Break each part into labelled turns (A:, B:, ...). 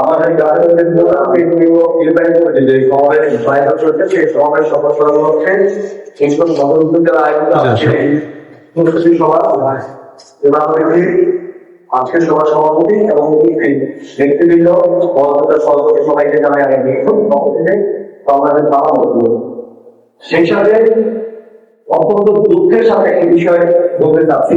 A: আমাদের নির্বাহী কমিটি যে সমাবেশ আয়োজন চলছে সেই সমাবেশ সফল করার লক্ষ্যে শেষপুর সদর উপজেলা আয়োজিত আজকে প্রস্তুতি সভা। আজকের সভা সভাপতি এবং নেতৃবৃন্দ পদত্যাগ সভাপতি সবাইকে জানাই আমি থেকে আমাদের করব সেই সাথে অত্যন্ত দুঃখের সাথে এই বিষয়ে বলতে চাচ্ছি।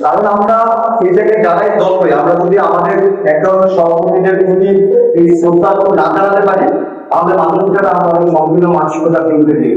A: কারণ আমরা এই জায়গায় যারাই দল করি আমরা যদি আমাদের একদম সহকর্মীদের যদি এই শ্রদ্ধা না জানাতে পারি, তাহলে মানুষরা আমরা সম্পূর্ণ মানসিকতা কিনতে দিই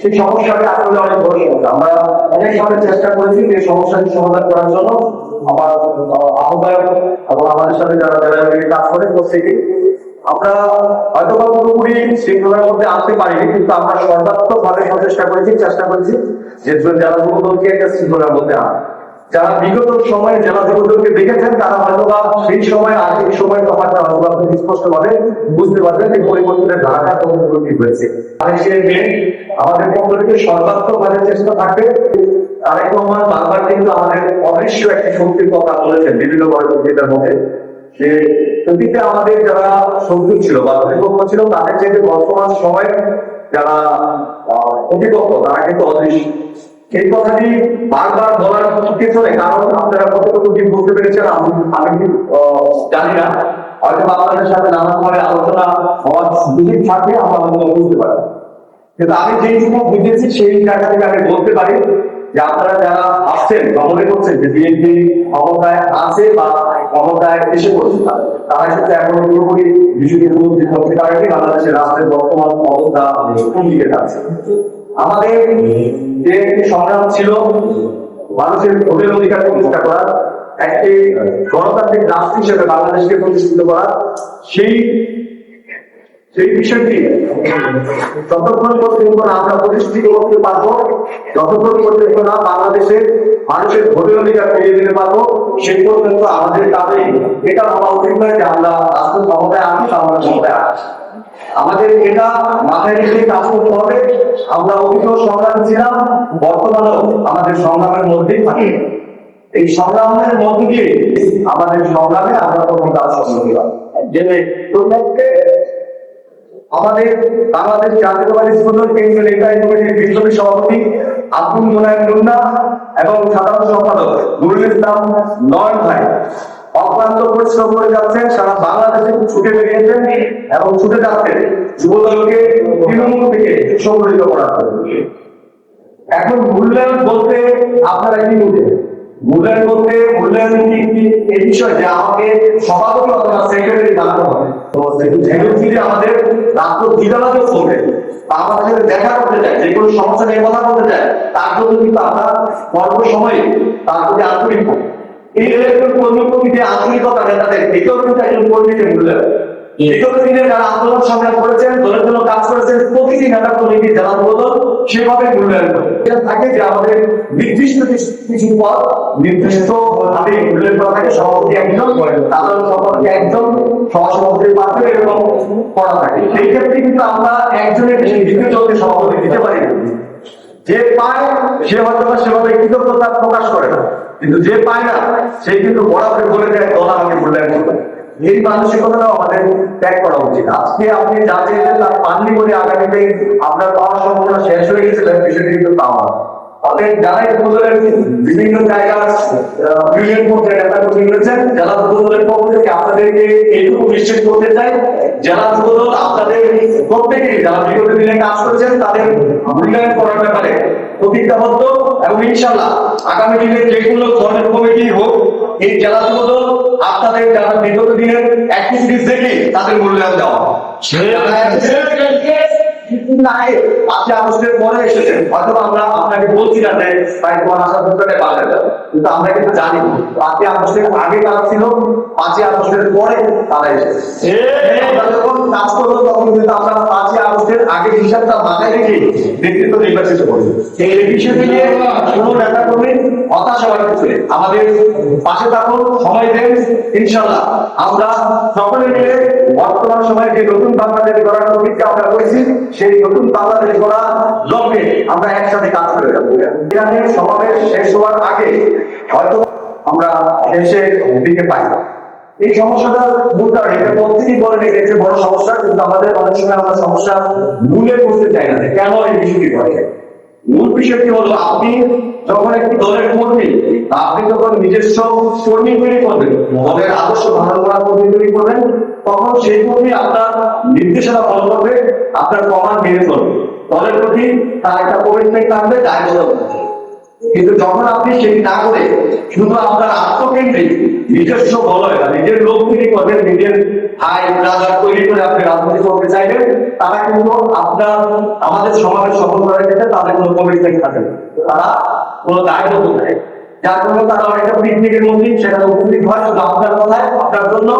A: সেই সমস্যাটা আসলে অনেক বড় সমস্যা আমরা অনেকভাবে চেষ্টা করেছি যে সমস্যাটি সমাধান করার জন্য। আমার আহ্বায়ক এবং আমাদের সাথে যারা যারা কাজ করে প্রত্যেকে আমরা হয়তো বা পুরোপুরি শৃঙ্খলার মধ্যে আনতে পারিনি, কিন্তু আমরা সর্বাত্মক ভাবে প্রচেষ্টা করেছি, চেষ্টা করেছি যে যারা যুবদলকে একটা শৃঙ্খলার মধ্যে আনা যারা বিগত সময়ে জেলা যুবদলকে দেখেছেন, তারা হয়তো বা সেই সময় আর এই সময় তফাৎটা হয়তো বা খুব বুঝতে পারবেন যে পরিবর্তনের ধারাটা কত কি হয়েছে। আর সেই মেয়ে আমাদের পক্ষ থেকে সর্বাত্মক ভাবে চেষ্টা থাকবে। তারেক রহমান বারবার কিন্তু আমাদের অদৃশ্য একটি শক্তির কথা বলেছেন বিভিন্ন বক্তৃতার মধ্যে। যে অতীতে আমাদের যারা শত্রু ছিল বা প্রতিপক্ষ ছিল, তাদের চেয়ে বর্তমান সময়ে যারা প্রতিপক্ষ তারা কিন্তু অদৃশ্য। এই কথাটি বারবার বলার পেছনে কারণ আপনারা কতটুকু বুঝতে পেরেছেন আমি জানি না। হয়তো সাথে নানান করে আলোচনা হওয়ার আমরা পারি। কিন্তু আমি বুঝেছি, সেই জায়গা থেকে আমি বলতে পারি যে আপনারা যারা আসছেন বা মনে করছেন, যে বিএনপি ক্ষমতায় আছে বা ক্ষমতায় এসে পড়ছে তারা এখন পুরোপুরি করতে পারেনি বাংলাদেশের রাষ্ট্রের বর্তমান অবস্থা কোন দিকে আমাদের যে সংগ্রাম ছিল, মানুষের ভোটের অধিকার প্রতিষ্ঠা করা একটি গণতান্ত্রিক রাষ্ট্র হিসেবে বাংলাদেশকে প্রতিষ্ঠিত করা, সেই সেই বিষয়টি যতক্ষণ পর্যন্ত না আমরা প্রতিষ্ঠিত করতে পারব, যতক্ষণ পর্যন্ত না বাংলাদেশের মানুষের ভোটের অধিকার ফিরিয়ে দিতে পারব, সেই পর্যন্ত আমাদের কাজে এটা ভাবা উচিত নয় যে আমরা রাষ্ট্র ক্ষমতায় আসি আমরা ক্ষমতায় আসি আমাদের এটা মাথায় রেখে কাজ করতে হবে। আমরা অতীত সংগ্রাম ছিলাম, বর্তমানেও আমাদের সংগ্রামের মধ্যেই থাকি। এই সংগ্রামের মধ্যে দিয়ে আমাদের সংগ্রামে আমরা প্রথম কাজ হই। যে প্রত্যেককে আমাদের বাংলাদেশ জাতীয়বাদী স্কুলের কেন্দ্রীয় নির্বাহী কমিটির বিপ্লবী সভাপতি আব্দুল মোনায়েম মুন্না এবং সাধারণ সম্পাদক নুরুল ইসলাম নয়ন ভাই। অক্লান্ত পরিশ্রম করে যাচ্ছেন, সারা বাংলাদেশে ছুটে বেরিয়েছেন এবং ছুটে যাচ্ছেন যুবদলকে তৃণমূল থেকে সংগঠিত জন্য। এখন মূল্যায়ন বলতে আপনারা কি বুঝেন? মূল্যায়ন বলতে মূল্যায়ন এই বিষয় যে আমাকে সভাপতি অথবা সেক্রেটারি বানানো হবে, তো যদি আমাদের রাষ্ট্র বিধানাকে চলবে বা আমাদের সাথে দেখা করতে চায় যে কোনো সমস্যা নিয়ে কথা বলতে চায় তার জন্য কিন্তু আমরা অল্প সময়ে তার প্রতি আন্তরিক। এই কর্মীর প্রতি যে আন্তরিকতা নেতাদের এটাও কিন্তু একজন কর্মীকে মূল্যায়ন বিগত দিনে আন্দোলন সংগ্রাম করেছেন, দলের জন্য কাজ করেছেন সেভাবে মূল্যায়ন করে। থাকে যে আমাদের নির্দিষ্ট কিছু পদ, নির্দিষ্ট ভাবে মূল্যায়ন করা থাকে, সভাপতি একজন সাধারণ সভাপতি একজন এরকম করা থাকে। সেই ক্ষেত্রে কিন্তু আমরা একজনের বেশি দ্বিতীয় সভাপতি দিতে পারি। যে পায়, সে হয়তো সেভাবে কৃতজ্ঞতা প্রকাশ করে না। কিন্তু যে পায় না, সে কিন্তু বরাবর বলে দেয়, দল আমাকে মূল্যায়ন এই আমাদের ত্যাগ করা উচিত। আজকে আপনি যা চেয়েছেন তার পাননি বলে আগামীতে আপনার পাওয়ার সম্ভাবনা শেষ হয়ে গেছে, তার বিষয়টি কিন্তু বিভিন্ন জায়গা ইউনিয়ন করতে নেতা কর্মী রয়েছেন জেলা উপজেলার পক্ষ থেকে আপনাদেরকে এইটুকু নিশ্চিত করতে চাই জেলা আপনাদের প্রত্যেকে যারা বিগত দিনে কাজ তাদের মূল্যায়ন করার ব্যাপারে প্রতিজ্ঞাবদ্ধ এবং ইনশাল্লাহ আগামী দিনে যে কোনো ধরনের কমিটি হোক এই জেলা উপজেলা আপনাদের যারা বিগত দিনের অ্যাক্টিভিটিস দেখে তাদের মূল্যায়ন দেওয়া নাই আপনি আমাদের পরে এসেছেন। হয়তো আমরা আপনাকে বলছি না যে ভাই তোমার কিন্তু আমরা কিন্তু জানি। আগে তারা ছিল পাঁচই আগস্টের পরে তারা এসেছে। আমরা যখন কাজ করব তখন কিন্তু আমরা আগে হিসাবটা মাথায় রেখে নেতৃত্ব নির্বাচিত করব এই বিষয়টি নিয়ে কোনো নেতা কর্মী হতাশ হওয়ার ক্ষেত্রে আমাদের পাশে থাকুন, সময় দেন ইনশাল্লাহ আমরা সকলে মিলে বর্তমান সময়ে যে নতুন বাংলাদেশ গড়ার প্রতিজ্ঞা আমরা করেছি, সেই নতুন বাংলাদেশ গড়া লক্ষ্যে আমরা একসাথে কাজ করে যাব। এখানে সমাবেশ শেষ হওয়ার আগে হয়তো আমরা দেশের দিকে পাই। এই সমস্যাটা মূল এটা প্রত্যেকেই বলেন এটা একটি বড় সমস্যা, কিন্তু আমাদের অনেক সময় আমরা সমস্যা মূলে করতে চাই না কেন এই বিষয়টি ঘটে মূল বিষয়টি হলো, আপনি যখন একটি দলের কর্মী, আপনি যখন নিজস্ব কর্মী তৈরি করবেন দলের আদর্শ ধারণ করা কর্মী তৈরি করবেন, তখন সেই কর্মী আপনার নির্দেশনা ফলো করবে, আপনার কমান্ড মেনে চলবে দলের প্রতি তার একটা কমিটমেন্ট থাকবে দায়বদ্ধ থাকবে। কিন্তু যখন আপনি সেটি না করে শুধু আপনার আত্মকেন্দ্রিক, নিজস্ব বলয় বা নিজের লোক তৈরি করবেন, নিজের হাই ব্রাদার তৈরি করে আপনি রাজনীতি করতে চাইবেন, তারা কিন্তু আপনার, আমাদের সমাজের সফল করার ক্ষেত্রে তাদের কোনো কমিটমেন্ট থাকে না। তারা কোনো দায়বদ্ধ থাকে যার কারণে তারা অনেকটা পিকনিকের মধ্যেই সেটা উপস্থিত হয় শুধু আপনার কথায়, আপনার জন্য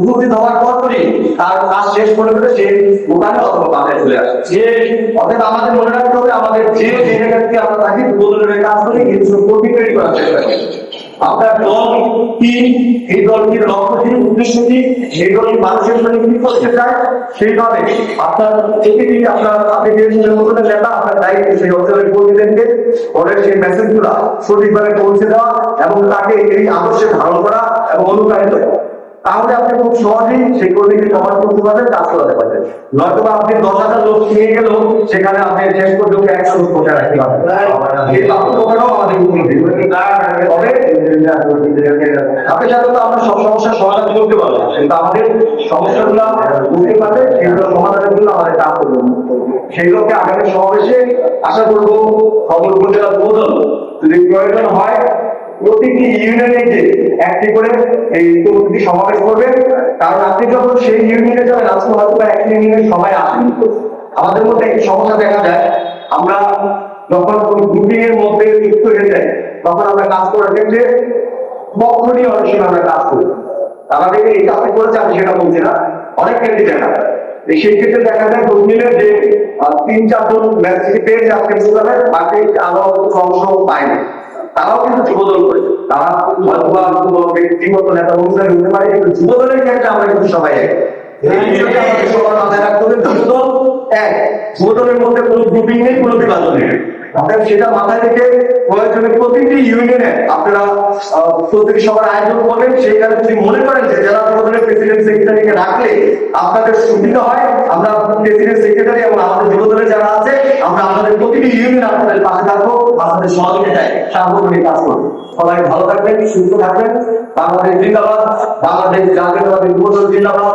A: উপস্থিত হওয়ার পরপরই তার কাজ শেষ করে ফেলে সে দোকানে অথবা বাজারে চলে আসে। যে অতএব আমাদের মনে রাখতে হবে, আমাদের যে জায়গা আমরা থাকি বদলের কাজ করি কিছু কর্মী তৈরি করার চেষ্টা করি। আপনার দল কি? এই দলটির লক্ষ্য কি? উদ্দেশ্য কি? সেই দলের মানুষের জন্য কি করতে চায়? সেইভাবে আপনার থেকে কি আপনার আপনি যে সংগঠনের নেতা আপনার দায়িত্ব সেই অঞ্চলের কর্মীদেরকে দলের সেই মেসেজগুলো সঠিকভাবে পৌঁছে দেওয়া এবং তাকে এই আদর্শে ধারণ করা এবং অনুপ্রাণিত করা। তাহলে আপনি খুব সহজেই সেই কর্মীকে জমা করতে পারবেন কাজ করাতে পারবেন। নয়তো বা আপনি দশ হাজার লোক নিয়ে গেলেও সেখানে আপনি শেষ পর্যন্ত একশো লোক বসে রাখতে পারবেন। তবে আপনি আমরা সব সমস্যার সমাধান করতে পারব। কিন্তু আমাদের সমস্যাগুলো বুঝতে পারলে সেগুলো সমাধানের জন্য আমাদের কাজ সেইগুলোকে আগামী সমাবেশে আশা করব সদর উপজেলা যদি প্রয়োজন হয় প্রতিটি ইউনিয়নে যে একটি করে এই প্রতিটি সমাবেশ করবে। কারণ আপনি যখন সেই ইউনিয়নে যাবেন, আজকে হয়তো বা একটি ইউনিয়নে সবাই আসেন। আমাদের মধ্যে একটি সমস্যা দেখা যায়। আমরা যখন কোন গ্রুপিং এর মধ্যে যুক্ত হয়ে যাই, তখন আমরা কাজ করার ক্ষেত্রে পক্ষ নিয়ে অনেক আমরা কাজ করি। আমাদের এই কাজটি করেছে, আমি সেটা বলছি না। অনেক ক্ষেত্রে দেখা যায়। সেই ক্ষেত্রে দেখা যায় গ্রুপিংয়ে যে তিন, চারজন ম্যাচ পেয়েছে আজকে বাকি আরও অংশ পায়নি তারাও কিন্তু যুবদল করেছে। তারা হয়তো বা ব্যক্তিগত নেতা অনুসারে হতে পারে কিন্তু যুবদলের ক্ষেত্রে আমরা কিন্তু সবাই এক। এই বিষয়টা আমাদের সবার মাথায় রাখতে হবে যুবদল এক। যুবদলের মধ্যে কোনো গ্রুপিং নেই কোনো বিভাজন নেই। অতএব সেটা মাথায় রেখে প্রয়োজনে প্রতিটি ইউনিয়নে আপনারা প্রতিটি আয়োজন যদি মনে করেন যে জেলা যুবদলের প্রেসিডেন্ট সেক্রেটারিকে রাখলে আপনাদের সুবিধা হয় আমরা প্রেসিডেন্ট সেক্রেটারি এবং আমাদের যুবদলের যারা আছে আমরা আমাদের প্রতিটি ইউনিয়ন আপনাদের পাশে থাকব আপনাদের সহযোগিতায় সার্বক্ষণিক কাজ করব সবাই ভালো থাকবেন, সুস্থ থাকবেন। বাংলাদেশ জিন্দাবাদ, বাংলাদেশ জাতীয়তাবাদী জিন্দাবাদ।